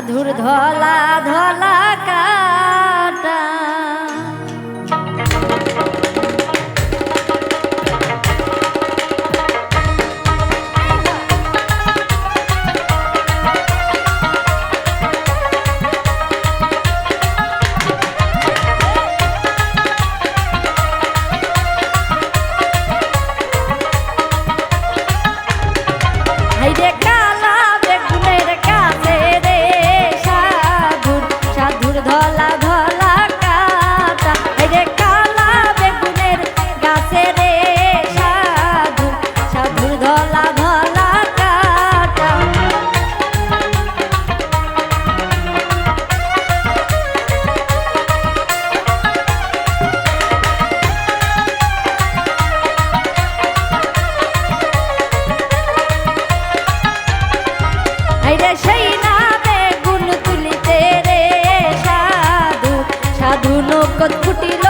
সাধুর ধলা ধলা বরকত ফুটিল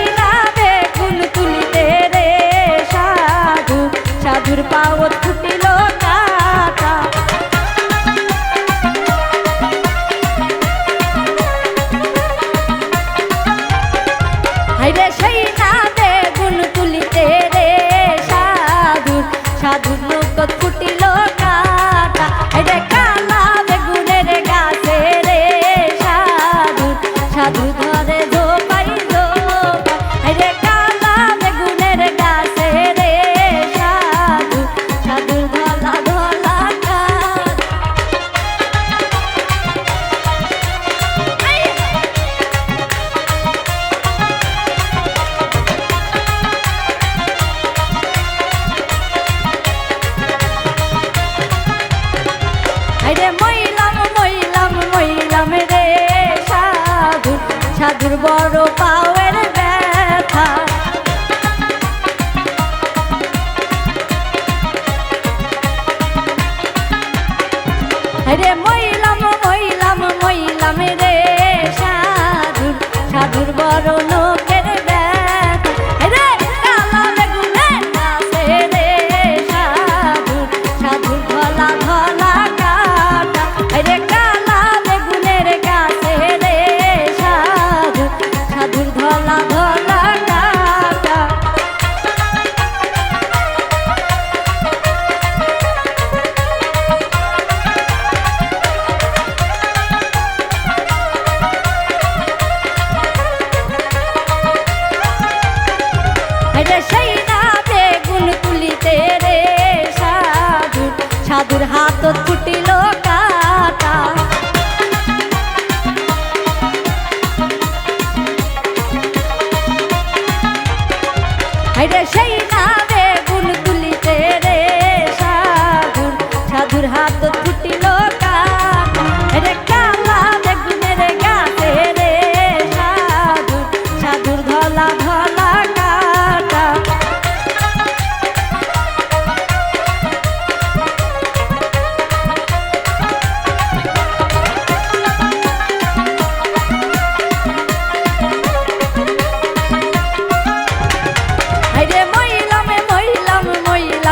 সাধুর বড় পাওয়ের ব্যথা। রে মইলাম মইলাম মইলাম রে সাধুর সাধুর বড় লোকের ব্যথা। রে কালা বেগুনে নাচে রে সাধুর সাধুর ধলা ধলা কাটা। রে Cuatilo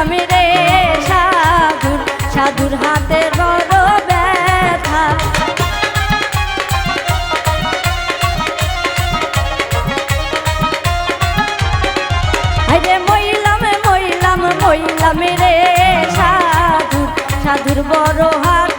স্বামী রে সাধুর সাধুর হাতে বড় ব্যথা। আরে মইলাম মইলাম মইলাম রে সাধু সাধুর বড় হাত